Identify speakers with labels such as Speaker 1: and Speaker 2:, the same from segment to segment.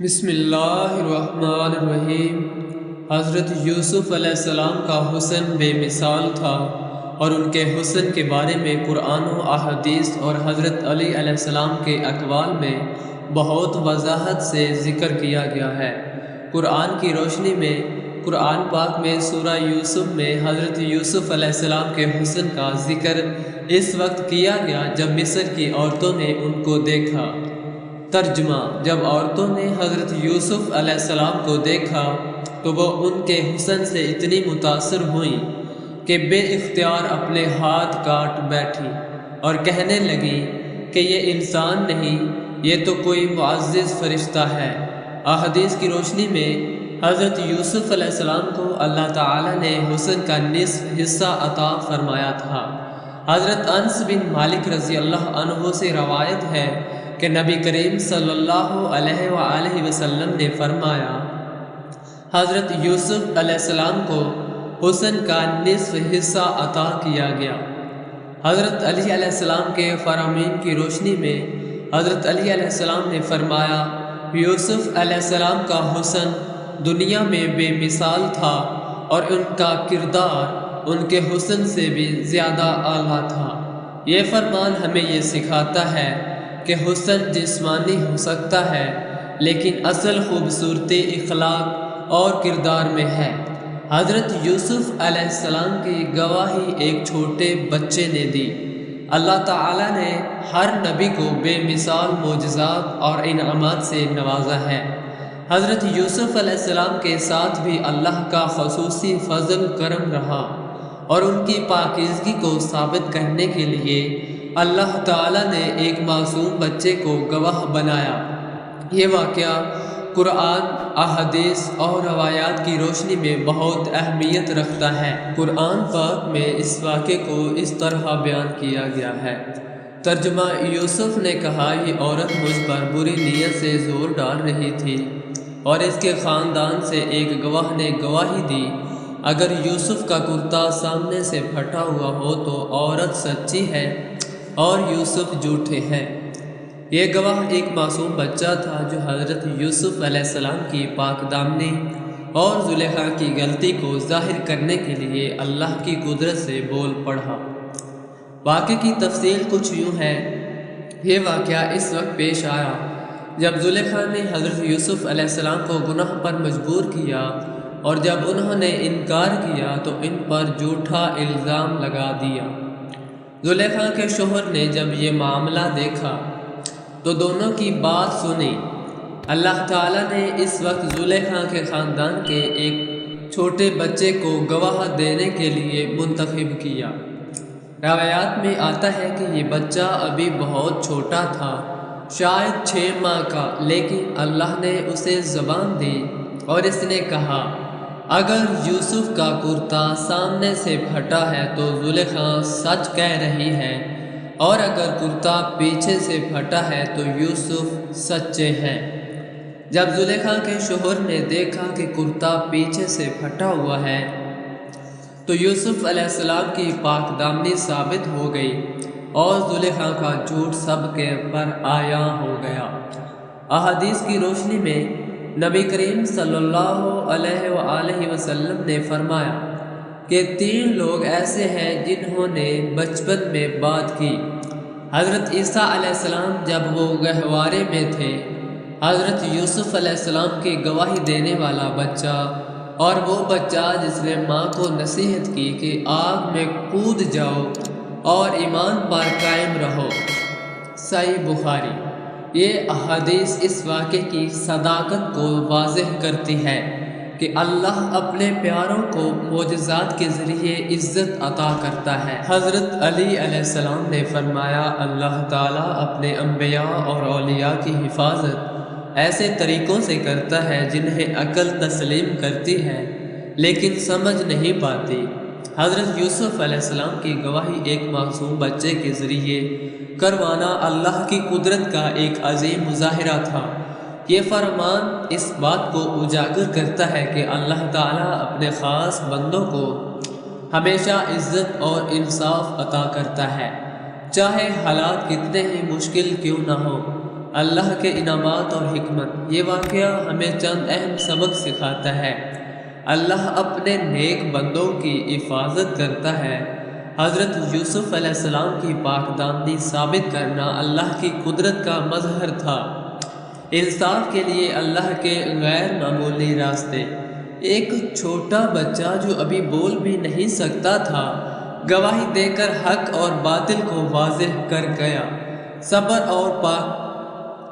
Speaker 1: بسم اللہ الرحمن الرحیم حضرت یوسف علیہ السلام کا حسن بے مثال تھا اور ان کے حسن کے بارے میں قرآن و احادیث اور حضرت علی علیہ السلام کے اقوال میں بہت وضاحت سے ذکر کیا گیا ہے قرآن کی روشنی میں قرآن پاک میں سورہ یوسف میں حضرت یوسف علیہ السلام کے حسن کا ذکر اس وقت کیا گیا جب مصر کی عورتوں نے ان کو دیکھا. ترجمہ۔ جب عورتوں نے حضرت یوسف علیہ السلام کو دیکھا تو وہ ان کے حسن سے اتنی متاثر ہوئیں کہ بے اختیار اپنے ہاتھ کاٹ بیٹھی اور کہنے لگی کہ یہ انسان نہیں، یہ تو کوئی معزز فرشتہ ہے۔ احادیث کی روشنی میں حضرت یوسف علیہ السلام کو اللہ تعالی نے حسن کا نصف حصہ عطا فرمایا تھا۔ حضرت انس بن مالک رضی اللہ عنہ سے روایت ہے کہ نبی کریم صلی اللہ علیہ وآلہ وسلم نے فرمایا، حضرت یوسف علیہ السلام کو حسن کا نصف حصہ عطا کیا گیا۔ حضرت علی علیہ السلام کے فرامین کی روشنی میں حضرت علی علیہ السلام نے فرمایا، یوسف علیہ السلام کا حسن دنیا میں بے مثال تھا اور ان کا کردار ان کے حسن سے بھی زیادہ اعلیٰ تھا۔ یہ فرمان ہمیں یہ سکھاتا ہے کہ حسن جسمانی ہو سکتا ہے، لیکن اصل خوبصورتی اخلاق اور کردار میں ہے۔ حضرت یوسف علیہ السلام کی گواہی ایک چھوٹے بچے نے دی۔ اللہ تعالیٰ نے ہر نبی کو بے مثال معجزات اور انعامات سے نوازا ہے۔ حضرت یوسف علیہ السلام کے ساتھ بھی اللہ کا خصوصی فضل کرم رہا اور ان کی پاکیزگی کو ثابت کرنے کے لیے اللہ تعالیٰ نے ایک معصوم بچے کو گواہ بنایا۔ یہ واقعہ قرآن، احادیث اور روایات کی روشنی میں بہت اہمیت رکھتا ہے۔ قرآن پاک میں اس واقعے کو اس طرح بیان کیا گیا ہے۔ ترجمہ یوسف نے کہا، یہ عورت مجھ پر بری نیت سے زور ڈال رہی تھی اور اس کے خاندان سے ایک گواہ نے گواہی دی۔ اگر یوسف کا کرتا سامنے سے پھٹا ہوا ہو تو عورت سچی ہے۔ اور یوسف جھوٹے ہیں۔ یہ گواہ ایک معصوم بچہ تھا جو حضرت یوسف علیہ السلام کی پاک دامنی اور زلیخا کی غلطی کو ظاہر کرنے کے لیے اللہ کی قدرت سے بول پڑھا۔ واقعے کی تفصیل کچھ یوں ہے۔ یہ واقعہ اس وقت پیش آیا جب زلیخا نے حضرت یوسف علیہ السلام کو گناہ پر مجبور کیا اور جب انہوں نے انکار کیا تو ان پر جھوٹا الزام لگا دیا۔ زلیخا کے شوہر نے جب یہ معاملہ دیکھا تو دونوں کی بات سنی۔ اللہ تعالیٰ نے اس وقت زلیخا کے خاندان کے ایک چھوٹے بچے کو گواہ دینے کے لیے منتخب کیا۔ روایات میں آتا ہے کہ یہ بچہ ابھی بہت چھوٹا تھا، شاید چھ ماہ کا، لیکن اللہ نے اسے زبان دی اور اس نے کہا اگر یوسف کا کرتا سامنے سے پھٹا ہے تو زلیخا سچ کہہ رہی ہے۔ اور اگر کرتا پیچھے سے پھٹا ہے تو یوسف سچے ہیں۔ جب زلیخا کے شوہر نے دیکھا کہ کرتا پیچھے سے پھٹا ہوا ہے، تو یوسف علیہ السلام کی پاک دامنی ثابت ہو گئی اور زلیخا کا جھوٹ سب کے پر آیا ہو گیا۔ احادیث کی روشنی میں نبی کریم صلی اللہ علیہ وآلہ وسلم نے فرمایا کہ تین لوگ ایسے ہیں جنہوں نے بچپن میں بات کی۔ حضرت عیسیٰ علیہ السلام جب وہ گہوارے میں تھے، حضرت یوسف علیہ السلام کی گواہی دینے والا بچہ اور وہ بچہ جس نے ماں کو نصیحت کی کہ آگ میں کود جاؤ اور ایمان پر قائم رہو۔ صحیح بخاری۔ یہ احادیث اس واقعے کی صداقت کو واضح کرتی ہے کہ اللہ اپنے پیاروں کو معجزات کے ذریعے عزت عطا کرتا ہے۔ حضرت علی علیہ السلام نے فرمایا، اللہ تعالیٰ اپنے انبیاء اور اولیاء کی حفاظت ایسے طریقوں سے کرتا ہے جنہیں عقل تسلیم کرتی ہے، لیکن سمجھ نہیں پاتی۔ حضرت یوسف علیہ السلام کی گواہی ایک معصوم بچے کے ذریعے کروانا اللہ کی قدرت کا ایک عظیم مظاہرہ تھا۔ یہ فرمان اس بات کو اجاگر کرتا ہے کہ اللہ تعالیٰ اپنے خاص بندوں کو ہمیشہ عزت اور انصاف عطا کرتا ہے۔ چاہے حالات کتنے ہی مشکل کیوں نہ ہو اللہ کے انعامات اور حکمت یہ واقعہ ہمیں چند اہم سبق سکھاتا ہے۔ اللہ اپنے نیک بندوں کی حفاظت کرتا ہے۔ حضرت یوسف علیہ السلام کی پاک دامنی ثابت کرنا اللہ کی قدرت کا مظہر تھا۔ انصاف کے لیے اللہ کے غیر معمولی راستے۔ ایک چھوٹا بچہ جو ابھی بول بھی نہیں سکتا تھا، گواہی دے کر حق اور باطل کو واضح کر گیا۔ صبر اور پاک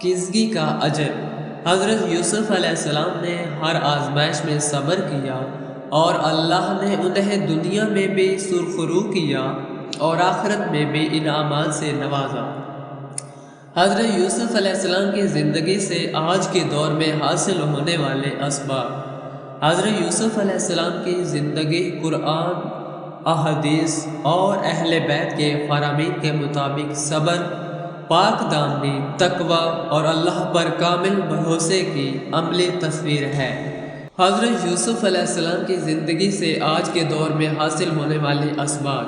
Speaker 1: کزگی کا اجر۔ حضرت یوسف علیہ السلام نے ہر آزمائش میں صبر کیا اور اللہ نے انہیں دنیا میں بھی سرخرو کیا اور آخرت میں بھی انعامات سے نوازا۔ حضرت یوسف علیہ السلام کی زندگی سے آج کے دور میں حاصل ہونے والے اسباب۔ حضرت یوسف علیہ السلام کی زندگی قرآن، احادیث اور اہل بیت کے فرامین کے مطابق صبر پاک دامنی تقوی اور اللہ پر کامل بھروسے کی عملی تصویر ہے۔ حضرت یوسف علیہ السلام کی زندگی سے آج کے دور میں حاصل ہونے والے اسباب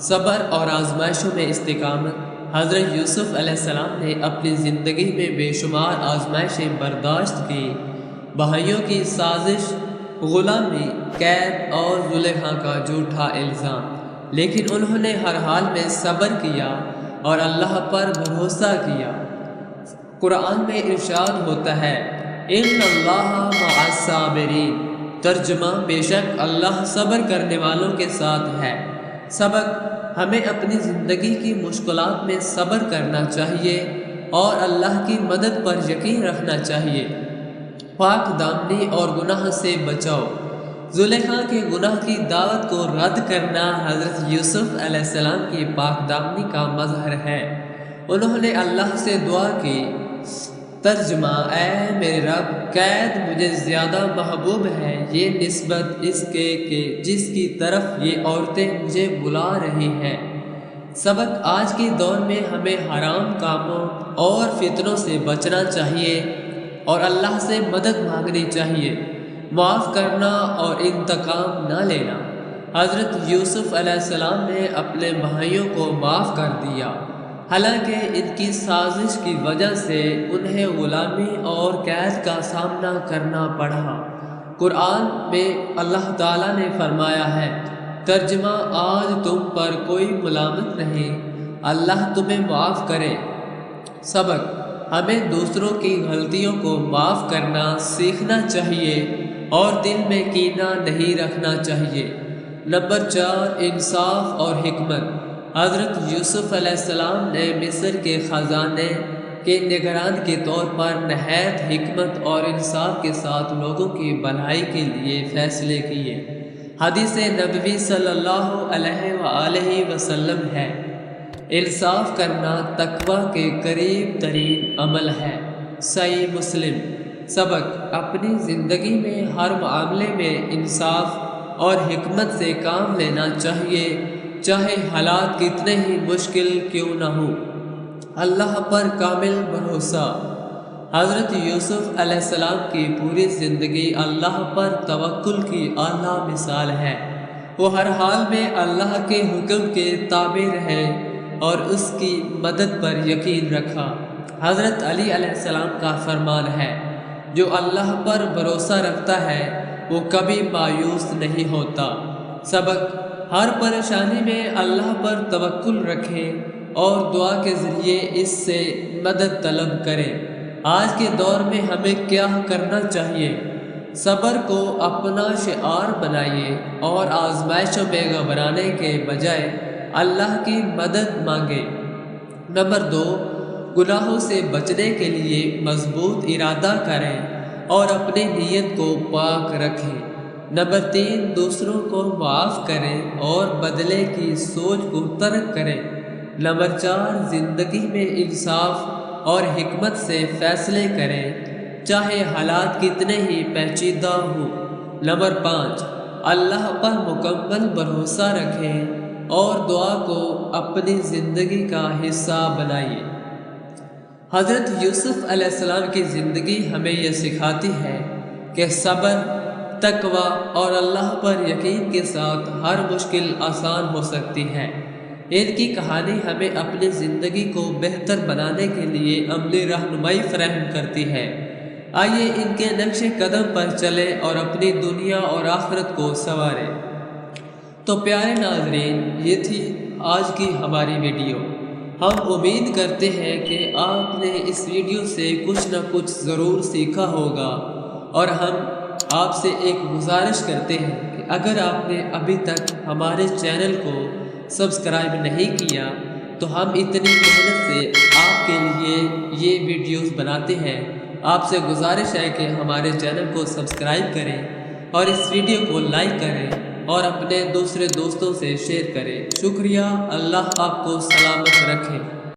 Speaker 1: صبر اور آزمائشوں میں استقامت۔ حضرت یوسف علیہ السلام نے اپنی زندگی میں بے شمار آزمائشیں برداشت کی۔ بھائیوں کی سازش، غلامی، قید اور ذلحاں کا جھوٹا الزام۔ لیکن انہوں نے ہر حال میں صبر کیا۔ اور اللہ پر بھروسہ کیا۔ قرآن میں ارشاد ہوتا ہے، ان اللہ صابرین ترجمہ بے شک اللہ صبر کرنے والوں کے ساتھ ہے۔ سبق، ہمیں اپنی زندگی کی مشکلات میں صبر کرنا چاہیے اور اللہ کی مدد پر یقین رکھنا چاہیے۔ پاک دامنی اور گناہ سے بچاؤ۔ زلیخا کے گناہ کی دعوت کو رد کرنا حضرت یوسف علیہ السلام کی پاک دامنی کا مظہر ہے۔ انہوں نے اللہ سے دعا کی، ترجمہ، اے میرے رب، قید مجھے زیادہ محبوب ہے، یہ نسبت اس کے کہ جس کی طرف یہ عورتیں مجھے بلا رہی ہیں۔ سبق آج کے دور میں ہمیں حرام کاموں اور فطروں سے بچنا چاہیے اور اللہ سے مدد مانگنی چاہیے۔ معاف کرنا اور انتقام نہ لینا۔ حضرت یوسف علیہ السلام نے اپنے بھائیوں کو معاف کر دیا۔ حالانکہ ان کی سازش کی وجہ سے انہیں غلامی اور قید کا سامنا کرنا پڑا۔ قرآن میں اللہ تعالیٰ نے فرمایا ہے، ترجمہ آج تم پر کوئی ملامت نہیں، اللہ تمہیں معاف کرے۔ سبق ہمیں دوسروں کی غلطیوں کو معاف کرنا سیکھنا چاہیے۔ اور دل میں کینہ نہیں رکھنا چاہیے۔ نمبر چار، انصاف اور حکمت۔ حضرت یوسف علیہ السلام نے مصر کے خزانے کے نگران کے طور پر نہایت حکمت اور انصاف کے ساتھ لوگوں کی بھلائی کے لیے فیصلے کیے۔ حدیث نبوی صلی اللہ علیہ وآلہ وسلم ہے۔ انصاف کرنا تقوی کے قریب ترین عمل ہے۔ صحیح مسلم۔ سبق اپنی زندگی میں ہر معاملے میں انصاف اور حکمت سے کام لینا چاہیے، چاہے حالات کتنے ہی مشکل کیوں نہ ہو اللہ پر کامل بھروسہ۔ حضرت یوسف علیہ السلام کی پوری زندگی اللہ پر توکل کی اعلیٰ مثال ہے۔ وہ ہر حال میں اللہ کے حکم کے تابع رہے اور اس کی مدد پر یقین رکھا۔ حضرت علی علیہ السلام کا فرمان ہے۔ جو اللہ پر بھروسہ رکھتا ہے، وہ کبھی مایوس نہیں ہوتا۔ سبق، ہر پریشانی میں اللہ پر توکل رکھیں اور دعا کے ذریعے اس سے مدد طلب کریں۔ آج کے دور میں ہمیں کیا کرنا چاہیے؟ صبر کو اپنا شعار بنائیے اور آزمائشوں میں گھبرانے کے بجائے اللہ کی مدد مانگے نمبر دو گناہوں سے بچنے کے لیے مضبوط ارادہ کریں اور اپنی نیت کو پاک رکھیں۔ نمبر تین، دوسروں کو معاف کریں اور بدلے کی سوچ کو ترک کریں۔ نمبر چار، زندگی میں انصاف اور حکمت سے فیصلے کریں، چاہے حالات کتنے ہی پیچیدہ ہوں۔ نمبر پانچ، اللہ پر مکمل بھروسہ رکھیں اور دعا کو اپنی زندگی کا حصہ بنائیے حضرت یوسف علیہ السلام کی زندگی ہمیں یہ سکھاتی ہے کہ صبر، تقوی اور اللہ پر یقین کے ساتھ ہر مشکل آسان ہو سکتی ہے۔ ان کی کہانی ہمیں اپنی زندگی کو بہتر بنانے کے لیے عملی رہنمائی فراہم کرتی ہے۔ آئیے ان کے نقش قدم پر چلیں اور اپنی دنیا اور آخرت کو سنواریں۔ تو پیارے ناظرین، یہ تھی آج کی ہماری ویڈیو۔ ہم امید کرتے ہیں کہ آپ نے اس ویڈیو سے کچھ نہ کچھ ضرور سیکھا ہوگا اور ہم آپ سے ایک گزارش کرتے ہیں کہ اگر آپ نے ابھی تک ہمارے چینل کو سبسکرائب نہیں کیا تو ہم اتنی محنت سے آپ کے لیے یہ ویڈیوز بناتے ہیں۔ آپ سے گزارش ہے کہ ہمارے چینل کو سبسکرائب کریں اور اس ویڈیو کو لائک کریں۔ اور اپنے دوسرے دوستوں سے شیئر کریں شکریہ اللہ آپ کو سلامت رکھے۔